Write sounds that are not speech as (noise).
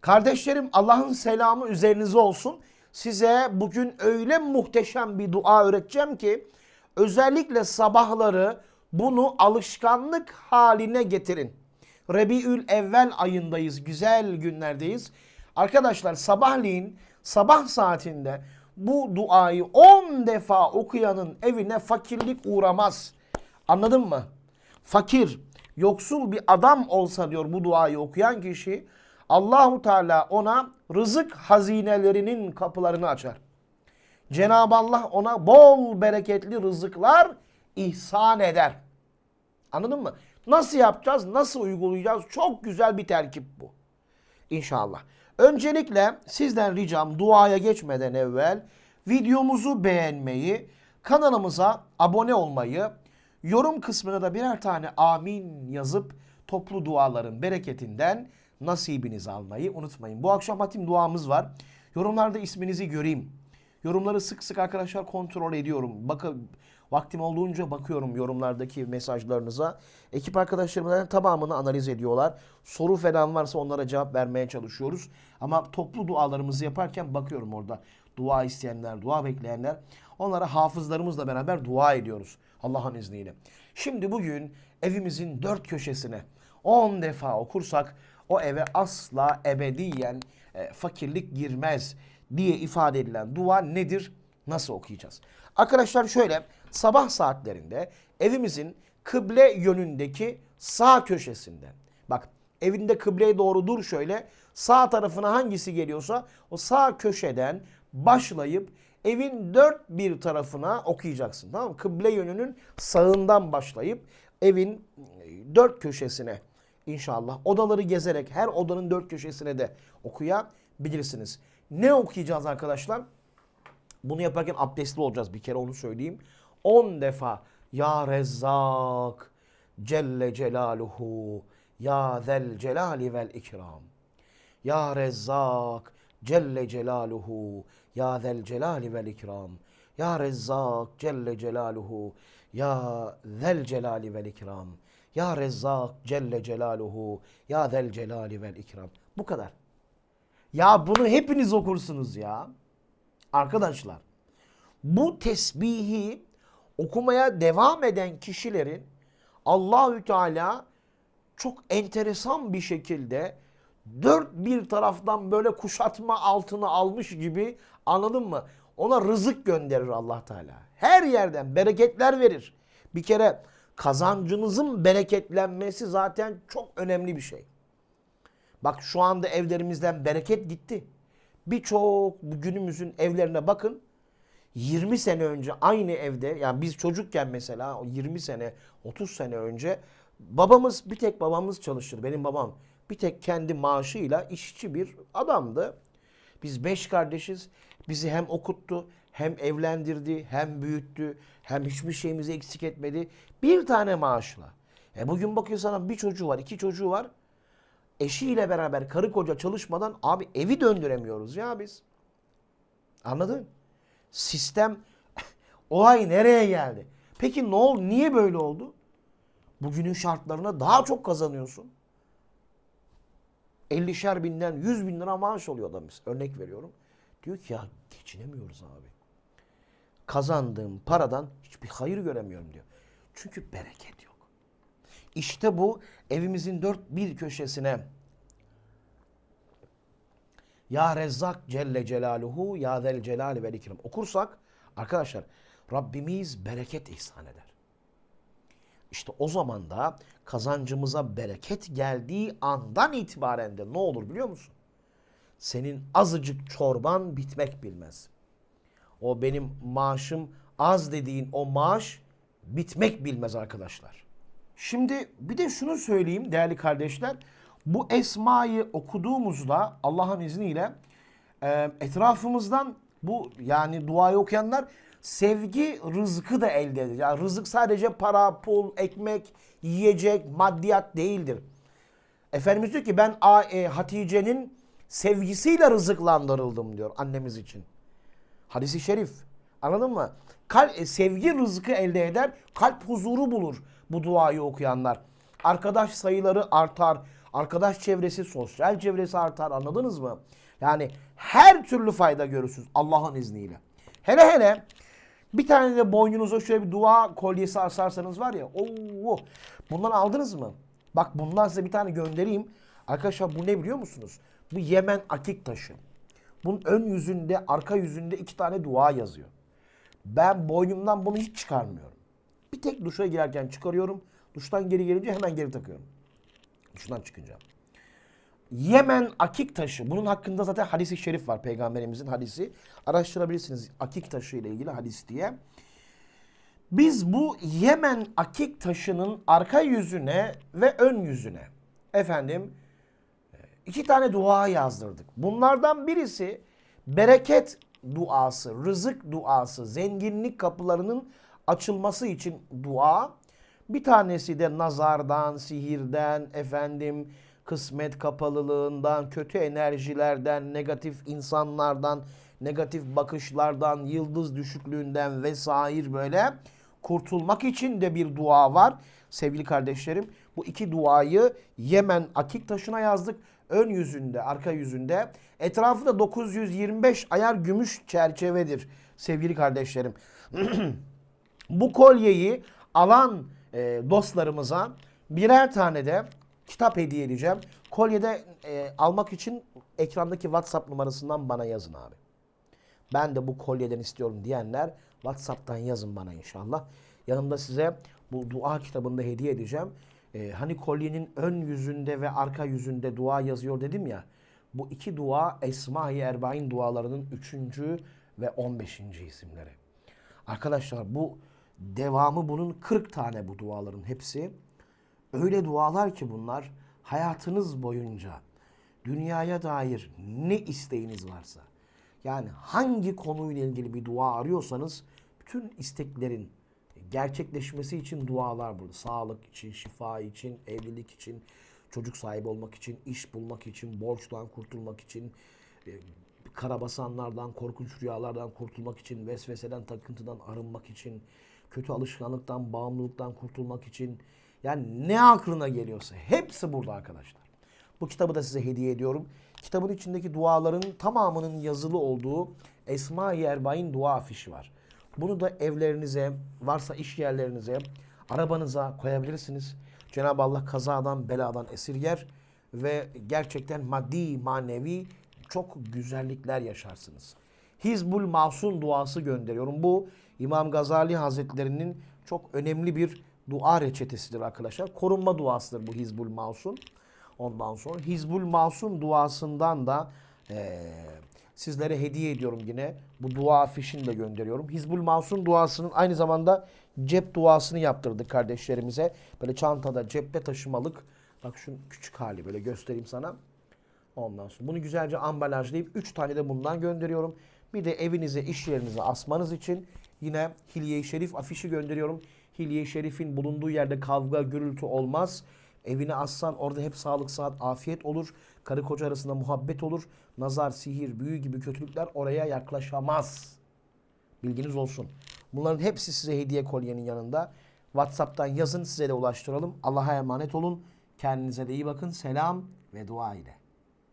Kardeşlerim Allah'ın selamı üzerinize olsun. Size bugün öyle muhteşem bir dua öğreteceğim ki özellikle sabahları bunu alışkanlık haline getirin. Rebiül evvel ayındayız, güzel günlerdeyiz. Arkadaşlar sabahleyin sabah saatinde bu duayı 10 defa okuyanın evine fakirlik uğramaz. Anladın mı? Fakir, yoksul bir adam olsa diyor bu duayı okuyan kişi Allahu Teala ona rızık hazinelerinin kapılarını açar. Cenab-ı Allah ona bol bereketli rızıklar ihsan eder. Anladın mı? Nasıl yapacağız? Nasıl uygulayacağız? Çok güzel bir terkip bu. İnşallah. Öncelikle sizden ricam duaya geçmeden evvel videomuzu beğenmeyi, kanalımıza abone olmayı, yorum kısmına da birer tane amin yazıp toplu duaların bereketinden nasibinizi almayı unutmayın. Bu akşam hatim duamız var. Yorumlarda isminizi göreyim. Yorumları sık sık arkadaşlar kontrol ediyorum. Bakın vaktim olduğunca bakıyorum yorumlardaki mesajlarınıza. Ekip arkadaşlarımın tamamını analiz ediyorlar. Soru falan varsa onlara cevap vermeye çalışıyoruz. Ama toplu dualarımızı yaparken bakıyorum orada. Dua isteyenler, dua bekleyenler. Onlara hafızlarımızla beraber dua ediyoruz. Allah'ın izniyle. Şimdi bugün evimizin dört köşesine 10 defa okursak o eve asla ebediyen e, fakirlik girmez diye ifade edilen dua nedir? Nasıl okuyacağız? Arkadaşlar şöyle sabah saatlerinde evimizin kıble yönündeki sağ köşesinden bak evinde kıbleye doğru dur şöyle sağ tarafına hangisi geliyorsa o sağ köşeden başlayıp evin dört bir tarafına okuyacaksın tamam mı? Kıble yönünün sağından başlayıp evin e, dört köşesine İnşallah odaları gezerek her odanın dört köşesine de okuyabilirsiniz. Ne okuyacağız arkadaşlar? Bunu yaparken abdestli olacağız bir kere onu söyleyeyim. 10 defa Ya Rezzak Celle Celaluhu Ya Zel Celali vel İkram Ya Rezzak Celle Celaluhu Ya Zel Celali vel İkram Ya Rezzak Celle Celaluhu Ya Zel Celali vel İkram Ya Rezzak Celle Celaluhu Ya Zel Celali vel İkram Bu kadar. Ya bunu hepiniz okursunuz ya. Arkadaşlar bu tesbihi okumaya devam eden kişilerin Allahü Teala çok enteresan bir şekilde dört bir taraftan böyle kuşatma altına almış gibi anladın mı? Ona rızık gönderir Allah Teala. Her yerden bereketler verir. Bir kere kazancınızın bereketlenmesi zaten çok önemli bir şey. Bak şu anda evlerimizden bereket gitti. Birçok günümüzün evlerine bakın. 20 sene önce aynı evde yani biz çocukken mesela o 20 sene 30 sene önce babamız bir tek babamız çalışır benim babam bir tek kendi maaşıyla işçi bir adamdı. Biz beş kardeşiz. Bizi hem okuttu, hem evlendirdi, hem büyüttü, hem hiçbir şeyimizi eksik etmedi. Bir tane maaşla. E bugün bakıyorsun sana bir çocuğu var, iki çocuğu var. Eşiyle beraber karı koca çalışmadan abi evi döndüremiyoruz ya biz. Anladın? Sistem (laughs) olay nereye geldi? Peki ne oldu? Niye böyle oldu? Bugünün şartlarına daha çok kazanıyorsun. 50'şer binden 100 bin lira maaş oluyor adam. Örnek veriyorum. Diyor ki ya geçinemiyoruz abi. Kazandığım paradan hiçbir hayır göremiyorum diyor. Çünkü bereket yok. İşte bu evimizin dört bir köşesine Ya Rezzak Celle Celaluhu Ya Zel Celali vel İkram okursak arkadaşlar Rabbimiz bereket ihsan eder. İşte o zaman da kazancımıza bereket geldiği andan itibaren de ne olur biliyor musun? Senin azıcık çorban bitmek bilmez. O benim maaşım az dediğin o maaş bitmek bilmez arkadaşlar. Şimdi bir de şunu söyleyeyim değerli kardeşler. Bu esmayı okuduğumuzda Allah'ın izniyle e, etrafımızdan bu yani duayı okuyanlar sevgi rızkı da elde eder. Yani rızık sadece para, pul, ekmek, yiyecek, maddiyat değildir. Efendimiz diyor ki ben e, Hatice'nin sevgisiyle rızıklandırıldım diyor annemiz için. Hadisi şerif. Anladın mı? Kalp, e, sevgi rızkı elde eder, kalp huzuru bulur bu duayı okuyanlar. Arkadaş sayıları artar, Arkadaş çevresi, sosyal çevresi artar anladınız mı? Yani her türlü fayda görürsünüz Allah'ın izniyle. Hele hele bir tane de boynunuza şöyle bir dua kolyesi asarsanız var ya. Oo, bundan aldınız mı? Bak bundan size bir tane göndereyim. Arkadaşlar bu ne biliyor musunuz? Bu Yemen akik taşı. Bunun ön yüzünde, arka yüzünde iki tane dua yazıyor. Ben boynumdan bunu hiç çıkarmıyorum. Bir tek duşa girerken çıkarıyorum. Duştan geri gelince hemen geri takıyorum. Duştan çıkınca. Yemen akik taşı. Bunun hakkında zaten hadisi şerif var. Peygamberimizin hadisi. Araştırabilirsiniz akik taşı ile ilgili hadis diye. Biz bu Yemen akik taşının arka yüzüne ve ön yüzüne efendim iki tane dua yazdırdık. Bunlardan birisi bereket duası, rızık duası, zenginlik kapılarının açılması için dua. Bir tanesi de nazardan, sihirden, efendim kısmet kapalılığından, kötü enerjilerden, negatif insanlardan, negatif bakışlardan, yıldız düşüklüğünden vesaire böyle kurtulmak için de bir dua var. Sevgili kardeşlerim bu iki duayı Yemen akik taşına yazdık. Ön yüzünde, arka yüzünde. Etrafı da 925 ayar gümüş çerçevedir sevgili kardeşlerim. (clears throat) bu kolyeyi alan e, dostlarımıza birer tane de kitap hediye edeceğim. Kolyede e, almak için ekrandaki WhatsApp numarasından bana yazın abi. Ben de bu kolyeden istiyorum diyenler WhatsApp'tan yazın bana inşallah. Yanımda size bu dua kitabını da hediye edeceğim. Ee, hani kolyenin ön yüzünde ve arka yüzünde dua yazıyor dedim ya. Bu iki dua Esma-i Erbain dualarının üçüncü ve on beşinci isimleri. Arkadaşlar bu devamı bunun 40 tane bu duaların hepsi. Öyle dualar ki bunlar hayatınız boyunca dünyaya dair ne isteğiniz varsa yani hangi konuyla ilgili bir dua arıyorsanız bütün isteklerin gerçekleşmesi için dualar burada. Sağlık için, şifa için, evlilik için, çocuk sahibi olmak için, iş bulmak için, borçtan kurtulmak için, e, karabasanlardan, korkunç rüyalardan kurtulmak için, vesveseden, takıntıdan arınmak için, kötü alışkanlıktan, bağımlılıktan kurtulmak için. Yani ne aklına geliyorsa hepsi burada arkadaşlar. Bu kitabı da size hediye ediyorum. Kitabın içindeki duaların tamamının yazılı olduğu Esma-i Erbain dua afişi var. Bunu da evlerinize, varsa iş yerlerinize, arabanıza koyabilirsiniz. Cenab-ı Allah kazadan, beladan esirger ve gerçekten maddi, manevi çok güzellikler yaşarsınız. Hizbul Masun duası gönderiyorum. Bu İmam Gazali Hazretlerinin çok önemli bir dua reçetesidir arkadaşlar. Korunma duasıdır bu Hizbul Masun. Ondan sonra Hizbul Masun duasından da eee, sizlere hediye ediyorum yine. Bu dua afişini de gönderiyorum. Hizbul Masun duasının aynı zamanda cep duasını yaptırdık kardeşlerimize. Böyle çantada cepte taşımalık. Bak şu küçük hali böyle göstereyim sana. Ondan sonra bunu güzelce ambalajlayıp 3 tane de bundan gönderiyorum. Bir de evinize, iş yerinize asmanız için yine Hilye-i Şerif afişi gönderiyorum. Hilye-i Şerif'in bulunduğu yerde kavga, gürültü olmaz. Evine assan orada hep sağlık, saat, afiyet olur. Karı koca arasında muhabbet olur. Nazar, sihir, büyü gibi kötülükler oraya yaklaşamaz. Bilginiz olsun. Bunların hepsi size hediye kolyenin yanında. WhatsApp'tan yazın size de ulaştıralım. Allah'a emanet olun. Kendinize de iyi bakın. Selam ve dua ile.